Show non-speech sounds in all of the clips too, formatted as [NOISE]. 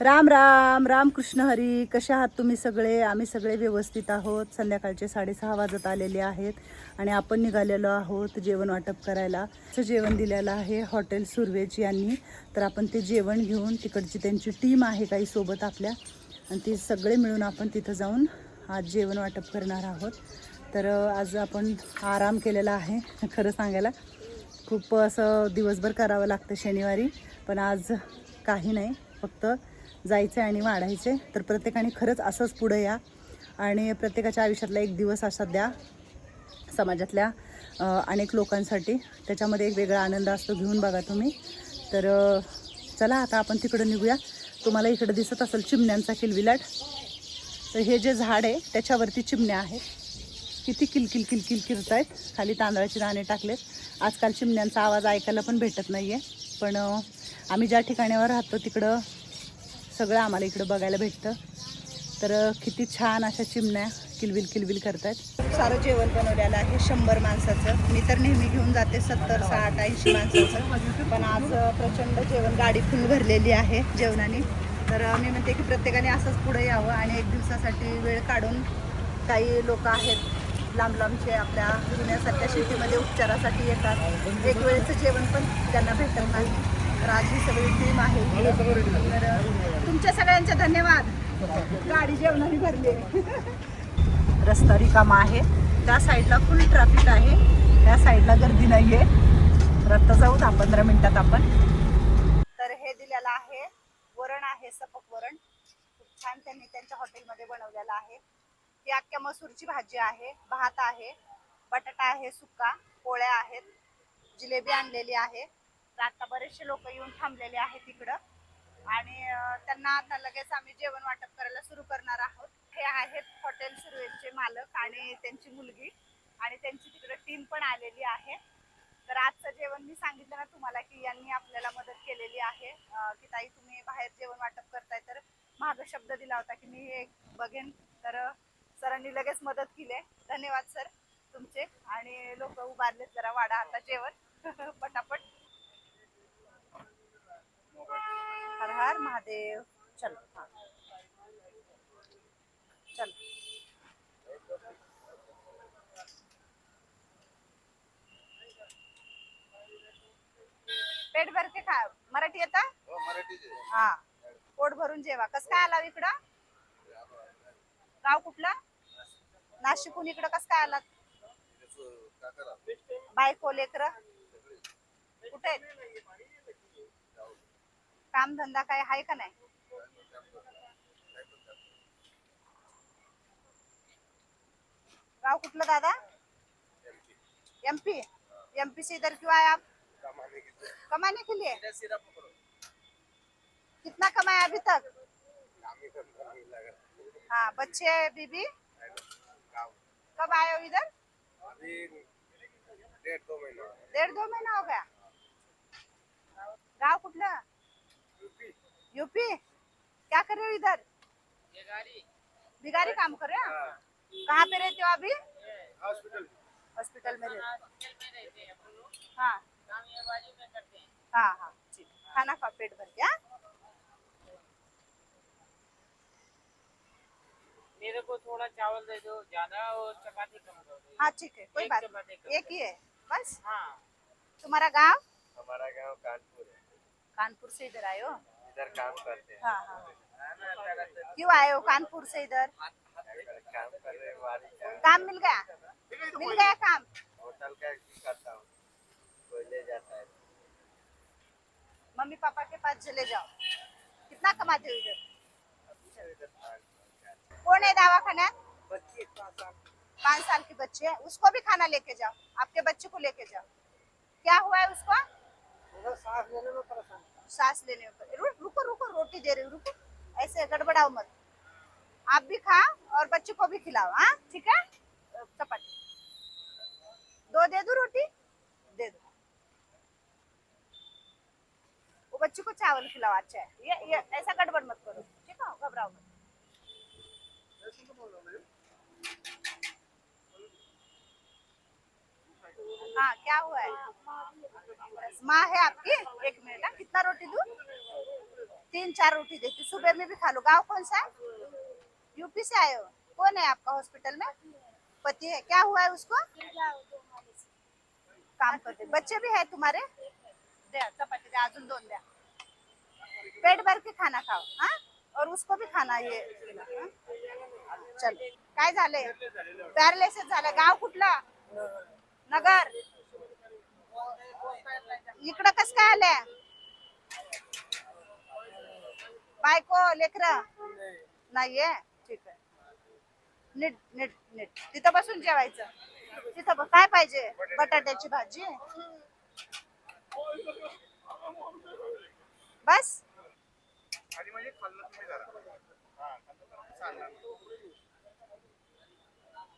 राम राम राम कृष्ण हरी. कशा आहात तुम्ही सगळे? आम्ही सगळे व्यवस्थित आहोत. संध्याकाळचे साडेसहा वाजत आलेले आहेत आणि आपण निघालेलो आहोत जेवण वाटप करायला. असं जेवण दिलेलं आहे हॉटेल सुरवेज यांनी. तर आपण ते जेवण घेऊन तिकडची त्यांची टीम आहे काही सोबत आपल्या. आणि ते सगळे मिळून आपण तिथं जाऊन आज जेवण वाटप करणार आहोत. तर आज आपण आराम केलेला आहे [LAUGHS] खरं सांगायला. खूप असं दिवसभर करावं लागतं शनिवारी. पण आज काही नाही. फक्त जायचं आणि वाढायचे तर प्रत्येकाने खरंच असंच पुढं या. आणि प्रत्येकाच्या आयुष्यातला एक दिवस असा द्या समाजातल्या अनेक लोकांसाठी. त्याच्यामध्ये एक वेगळा आनंद असतो घेऊन बघा तुम्ही. तर चला आता आपण तिकडं निघूया. तुम्हाला इकडं दिसत असेल चिमण्यांचा किलविलाट तर हे जे झाड आहे त्याच्यावरती चिमण्या आहेत. किती किलकिल किलकिल किरत आहेत खाली तांदळाचे दाणे टाकलेत. आजकाल चिमण्यांचा आवाज ऐकायला पण भेटत नाही आहे पण आम्ही ज्या ठिकाणावर राहतो तिकडं सगळं आम्हाला इकडं बघायला भेटतं. तर किती छान अशा चिमण्या किलबिल किलबिल करतात सारं जेवण बनवलेलं आहे शंभर माणसाचं. मी तर नेहमी घेऊन जाते सत्तर साठ ऐंशी माणसाचं. पण आज प्रचंड जेवण गाडी फुल भरलेली आहे जेवणाने. तर मी म्हणते की प्रत्येकाने असंच पुढे यावं आणि एक दिवसासाठी वेळ काढून काही लोक आहेत लांब लांबचे आपल्या जुन्यासारख्या शेतीमध्ये उपचारासाठी येतात. एक वेळेचं जेवण पण त्यांना भेटत नाही. राजी सगळी टीम आहे. तर तुमच्या सगळ्यांचे धन्यवाद. गाडी जेवणाने भरली [LAUGHS] रस्ता रिकामा आहे. त्या साईडला फुल ट्रॅफिक आहे. त्या साईडला गर्दी नाही आहे तर जाऊ दहा पंधरा मिनिटात आपण. तर हे दिलेलं आहे. वरण आहे सपक वरण. खूप छान त्यांनी त्यांच्या हॉटेलमध्ये बनवलेलं आहे. ही अख्ख्या मसूरची भाजी आहे भात आहे बटाटा आहे सुका पोळ्या आहेत जिलेबी आणलेली आहे. तर आता बरेचसे लोक येऊन थांबलेले आहेत तिकडं आणि त्यांना आता लगेच आम्ही जेवण वाटप करायला सुरू करणार आहोत. हे आहेत हॉटेल सुरवेलचे मालक आणि त्यांची मुलगी. आणि त्यांची तिकडे टीम पण आलेली आहे. तर आजचं जेवण मी सांगितलं ना तुम्हाला की यांनी आपल्याला मदत केलेली आहे. की ताई तुम्ही बाहेर जेवण वाटप करताय तर माग शब्द दिला होता की मी हे बघेन. तर सरांनी लगेच मदत केली धन्यवाद सर तुमचे. आणि लोक उभारलेत जरा वाडा आता जेवण. [LAUGHS] पटापट. हर हर महादेव। चल हा। चल। पेट भर के खा मराठी येता? हो. हा पोट भरून जेवा. कस काय आला इकडं? गाव कुठलं? नाशिकहून इकडं कस काय आलात? काका बायको लेकर? कुठे? काम धंदा काय आहे का नाही? गाव कुठलं दादा? एमपी एमपी से इधर क्यों आए आप? कमाने की के लिए? कितना कमाया अभी तक? ही हाँ बच्चे बीबी। कब आए हो इधर? डेढ़ दो महीना। डेढ़ दो महीना हो गया। गाव कुठलं? यूपी क्या कर रहे हो इधर? बिगारी काम कर रहे हो? हाँ। कहाँ पे रहते हो अभी? हॉस्पिटल हॉस्पिटल में रहते हाँ। हाँ हाँ। जी। खाना खा पेट भर के हाँ? मेरे को थोड़ा चावल दे दो ज़्यादा और चपाती कम दो। हाँ ठीक है कोई बात नहीं। एक ही है बस? हाँ। तुम्हारा गाँव? हमारा गाँव कानपुर है। कानपुर से इधर आए हो? इधर काम करते हैं। हाँ हाँ। क्यों आए हो कानपुर से इधर? काम कर रहे हैं काम मिल गया? मिल गया काम? होटल का करता हूँ। कोई ले जाता है। मम्मी पापा के पास चले जाओ। कितना कमाते हो इधर? कौन है दवाखाना? पाँच साल की। बच्ची है। उसको भी खाना लेके जाओ। आपके बच्चे को लेके जाओ। क्या हुआ है उसको? सांस लेने में परेशान। सांस लेने में रु, रुको रुको रोटी दे रही हूँ रुको। ऐसे गड़बड़ाओ मत। आप भी खाओ और बच्चे को भी खिलाओ हाँ? ठीक है? चपाती। दो दे दो रोटी? दे दो। वो बच्चे को चावल खिलाओ अच्छा है। ये, ये ऐसा गड़बड़ मत करो। ठीक है? घबराओ मत। हाँ क्या हुआ है? माँ है आपकी? एक मिनट हाँ, कितना रोटी दू? तीन चार रोटी देती सुबह में भी खा लो। गाँव कौन सा है? यूपी से आए हो? कौन है आपका हॉस्पिटल में? पति है। क्या हुआ है उसको? काम करते। बच्चे भी है तुम्हारे? द्या चपाती द्या अजून दोन द्या। पेट भर के खाना खाओ हाँ? और उसको भी खाना ये। चल। काय झाले पॅरालिसिस झालं गाव कुठला? नगर? इकडं कस काय आलंय? बायको लेकर. नाहीये? ठीक आहे. नीट नीट नीट. तिथं बसून जेवायचं. तिथं ब- काय पाहिजे? बटाट्याची भाजी? बस.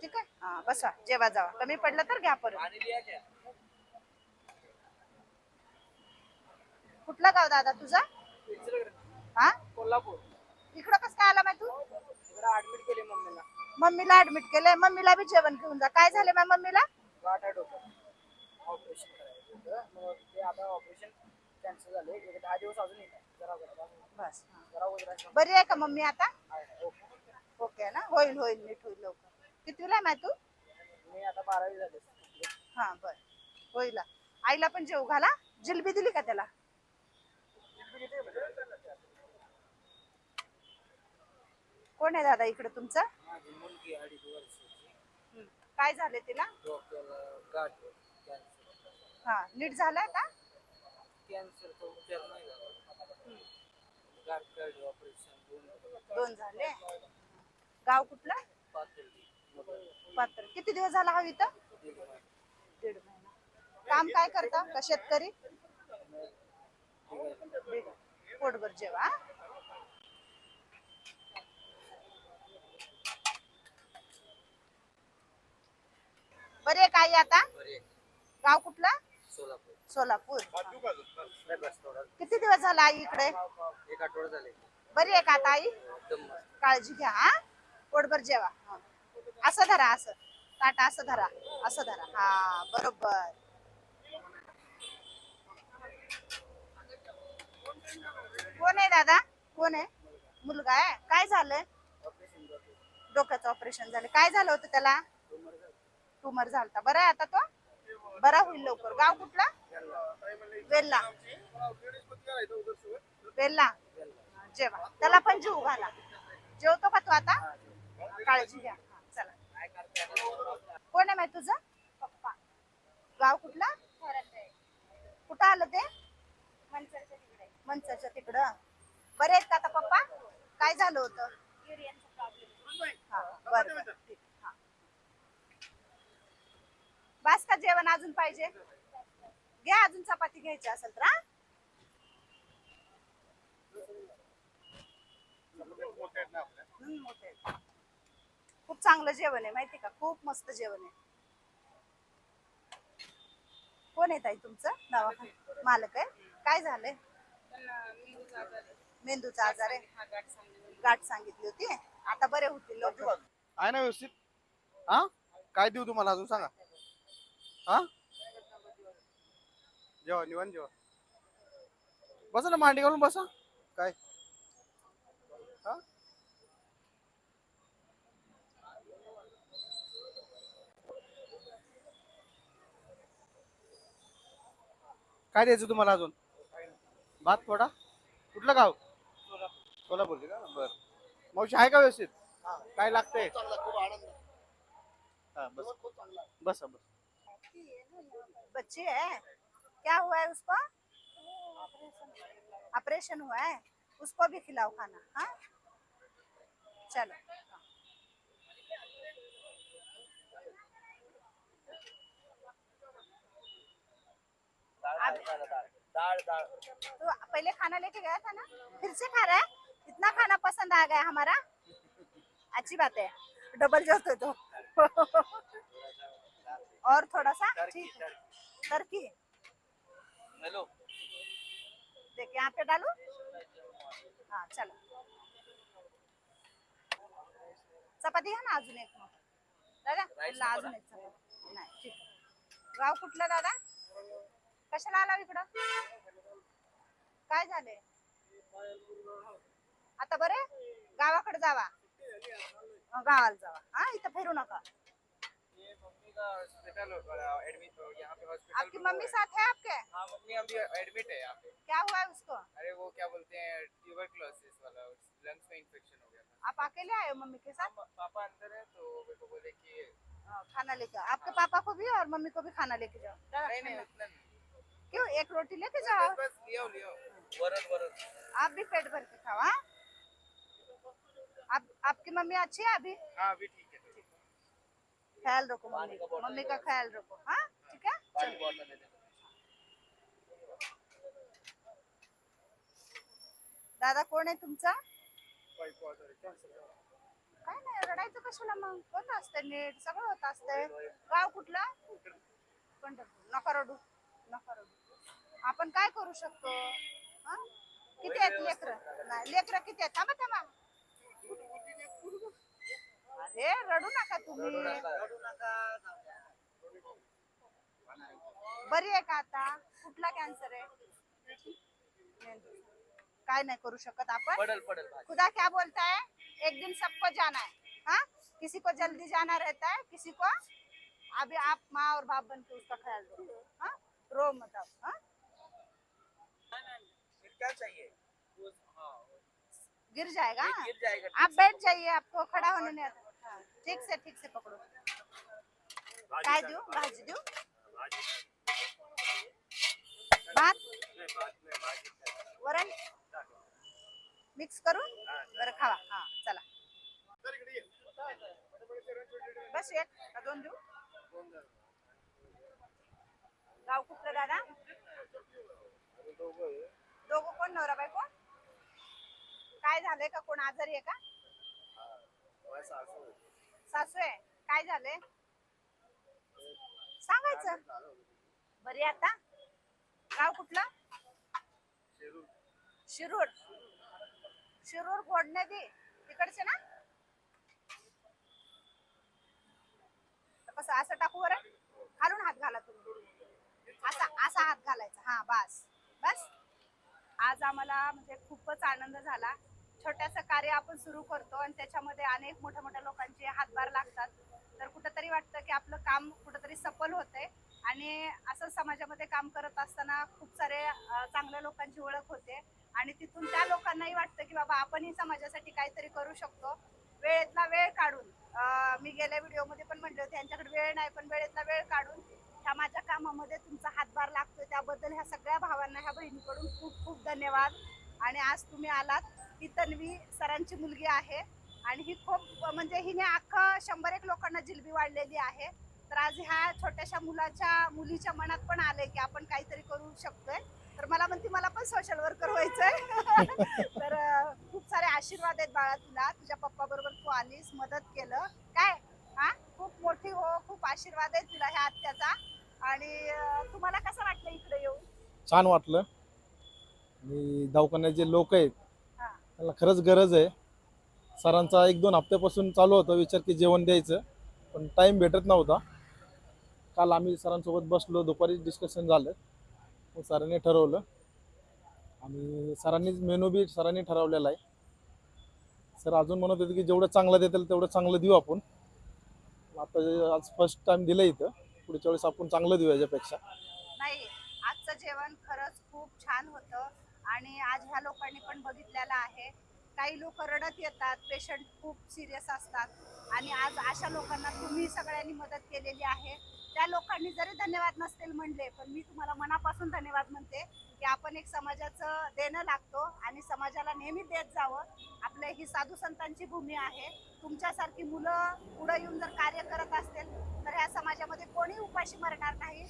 ठीक आहे? हा बसा. जेवा जावा. कमी पडलं तर घ्या परत. कुठला गाव दादा तुझा? हा? कोल्हापूर. इकडं कसं काय आला माहिती तू? इकडे ऍडमिट केले मम्मीला. मम्मीला ऍडमिट केलंय. मम्मीला बी जेवण घेऊन जा. काय झालं माझ्या मम्मीला? गाठ ऑपरेशन करायचं होतं. मग ते आता ऑपरेशन कॅन्सल झाले एक दहा दिवस अजून येत आहे जरा जरा बस. जरा बरी आहे का मम्मी आता? आहे ओके. ओके ना? होईल होईल. नीट होईल लवकर. कितवीला आहे माय तू? मी आता बारावी झाले. हा बर. होईल. आईला पण जेव घाला. जिलबी दिली का त्याला? कोण आहे दादा इकडे तुमचं? काय झालं तिला? हा नीट झालाय का? दोन झाले. गाव कुठलं? पात्र किती दिवस झाला हवी तर दीड महिना. काम काय करता? का शेतकरी? पोटभर जेवा हा? बरे आहे काही आता? बरे गाव कुठलं? सोलापूर. सोलापूर. नाही बस थोडा. किती दिवस झाला आई इकडे? एक आठवडा झाले. बरी आहे का आता आई. काळजी घ्या हा. पोटभर जेवा. हा. असं धरा असं. ताट असं धरा असं धरा. हा बरोबर. कोण आहे दादा? कोण आहे? मुलगा आहे? काय झालंय डोक्याचं ऑपरेशन झालं. काय झालं होतं त्याला? ट्युमर झालता. बरं आहे आता तो? बरा होईल लवकर. गाव कुठला? वेल्ला. वेल्ला. जेवा. त्याला पण जीव घाला. जेवतो का तू आता? काळजी घ्या. चला. कोण आहे माहिती तुझं? पप्पा. गाव कुठला? कुठं आलं ते? मनसरच्या तिकडं. बरे आहेत का आता पप्पा? काय झालं होतं? हा, बरं बरं ठीक, हा. बास का जेवण अजून पाहिजे? घ्या अजून चपाती घ्यायची असेल तर खूप चांगलं जेवण आहे माहिती का? खूप मस्त जेवण आहे. कोण आहे ताई तुमचं? दवाखाना मालक आहे? काय झालंय? मेंदूचा आजार आहे. गाठ सांगितली होती. आता बरे होतील लोक. आहे ना व्यवस्थित? हा? काय देऊ तुम्हाला अजून? सांगा. हा? जेवा निवान जेवा. बसा ना मांडी घालून बसा. काय? हा? काय द्यायचं तुम्हाला अजून? भात थोडा कुठलं गाव? सोलापूरचे का? बर. मावशी आहे का व्यवस्थित? काय लागतंय? हा बस. बसा बस. बच्ची है? क्या हुआ है उसको? ऑपरेशन हुआ है। उसको भी खिलाओ खाना हाँ? चलो। तो पहले खाना लेके गया था ना? फिर से खा रहा है? इतना खाना पसंद आ गया हमारा? अच्छी बात है। डबल है तो [LAUGHS] और थोड़ा सा ठीक है। Turkey hello. देख यहाँ पे डालू। हाँ चलो। चपाती घ्या ना अजून एक मग दादा अजून एक चपाती नाही ठीक आहे. गाव कुठलं दादा? कशाला आला इकडं? काय झालंय? आता बरे? गावाकडे जावा. अं, गावाला जावा. हा इथं फिरू नका. का हॉस्पिटल एडमिट यहाँ पे हॉस्पिटल आपकी मम्मी साथ है आपके? हाँ मम्मी अभी एडमिट है यहाँ पे। क्या हुआ है उसको? अरे वो क्या बोलते हैं ट्यूबरक्लोसिस वाला लंग्स में इन्फेक्शन हो गया था। आप अकेले आए हो मम्मी के साथ? पापा अंदर है तो मेरे को बोले कि हाँ, खाना लेके आओ। आपके पापा को भी और मम्मी को भी खाना लेके जाओ। नहीं नहीं उतना क्यों एक रोटी लेके जाओ? बस लियो लियो। वरन वरन। आप भी पेट भर के खाओ हाँ? आप आपकी मम्मी अच्छी है अभी? हाँ अभी ठीक है है। ख्याल रखो मम्मी मम्मी का ख्याल रखो हाँ? ठीक है? दादा कोण आहे तुमचा? काय नाही रडायचं कशाला मग? होत असते नीट? सगळं होत असते गाव कुठलं? पंढरपूर. नका रडू नका रडू. आपण काय करू शकतो? हा? किती आहेत लेकर? नाही लेकर किती आहेत? थांबा थांबा. अरे रडू नका तुम्ही. बरी आहे का आता? कुठला कॅन्सर आहे. काय नाही करू शकत आपण. खुदा क्या बोलता है एक दिन सबको जाना है हाँ? किसी को जल्दी जाना रहता है किसी को? अभी आप माँ और बाप बन के उसका ख्याल रखो हाँ? रो मत आप हाँ? क्या चाहिए? हाँ गिर जाएगा। गिर जाएगा आप बैठ जाइए आपको खड़ा होने नहीं आता। हाँ, ठीक से ठीक से पकड़ो। काय देऊ? भाजी देऊ? भात? वरण? मिक्स करून? बरं खावा. हा चला. बस एक. का दोन देऊ? गाव कुठलं दादा? दोघं कोण? नवरा बायको काय झालंय का? कोण आजारी आहे का? सासू आहे. काय झालंय? सांगायचं. बरी आता? गाव कुठलं? शिरूर. शिरूर गोड नदी तिकडचे ना? कसं असं टाकू बरं. खालून हात घाला तुम्ही. असा असा हात घालायचा. हा बस. बस. आज आम्हाला म्हणजे खूपच आनंद झाला. छोट्याचं कार्य आपण सुरू करतो आणि त्याच्यामध्ये अनेक मोठ्या मोठ्या लोकांचे हातभार लागतात. तर कुठंतरी वाटतं की आपलं काम कुठंतरी सफल होतंय. आणि असं समाजामध्ये काम करत असताना खूप सारे चांगल्या लोकांची ओळख होते. आणि तिथून त्या लोकांनाही वाटतं की बाबा आपणही समाजासाठी काहीतरी करू शकतो. वेळेतला वेळ काढून मी गेल्या व्हिडिओमध्ये पण म्हटले होते यांच्याकडे वेळ नाही पण वेळेतला वेळ काढून ह्या माझ्या कामामध्ये तुमचा हातभार लागतोय. त्याबद्दल ह्या सगळ्या भावांना ह्या बहिणीकडून खूप खूप धन्यवाद. आणि आज तुम्ही आलात. ही तन्वी सरांची मुलगी आहे. आणि ही खूप म्हणजे हिने अख्खं शंभर एक लोकांना जिलबी वाढलेली आहे. तर आज ह्या छोट्याशा मुलाच्या मुलीच्या मनात पण आलंय की आपण काहीतरी करू शकतोय. तर मला म्हणते मला पण सोशल वर्कर व्हायचंय. [LAUGHS] तर खूप सारे आशीर्वाद आहेत बाळा तुला. तुझ्या पप्पा बरोबर तू आलीस मदत केलं. काय? हा? खूप मोठी हो खूप आशीर्वाद आहे तुला ह्या आत्याचा. आणि तुम्हाला कसं वाटलं इकडे येऊन? छान वाटलं. मी दवाखान्यात जे लोक आहेत त्याला खरंच गरज आहे. सरांचा एक दोन हप्त्यापासून चालू होता विचार की जेवण द्यायचं पण टाईम भेटत नव्हता. काल आम्ही सरांसोबत बसलो दुपारी डिस्कशन झालं. मग सरांनी ठरवलं. आणि सरांनीच मेनू बी सरांनी ठरवलेला आहे. सर अजून म्हणत होते की जेवढं चांगलं देतील तेवढं चांगलं देऊ आपण. आता आज फर्स्ट टाइम दिलं इथं पुढच्या वेळेस आपण चांगलं देऊ याच्यापेक्षा. नाही आजचं जेवण खरंच आणि आज ह्या लोकांनी पण बघितलेलं आहे. काही लोक रडत येतात पेशंट खूप सिरियस असतात. आणि आज अशा लोकांना तुम्ही सगळ्यांनी मदत केलेली आहे. त्या लोकांनी जरी धन्यवाद नसतील म्हणले पण मी तुम्हाला मनापासून धन्यवाद म्हणते की आपण एक समाजाचं देणं लागतो आणि समाजाला नेहमी देत जावं. आपलं ही साधू संतांची भूमी आहे. तुमच्यासारखी मुलं पुढं येऊन जर कार्य करत असतील तर ह्या समाजामध्ये कोणी उपाशी मरणार नाही.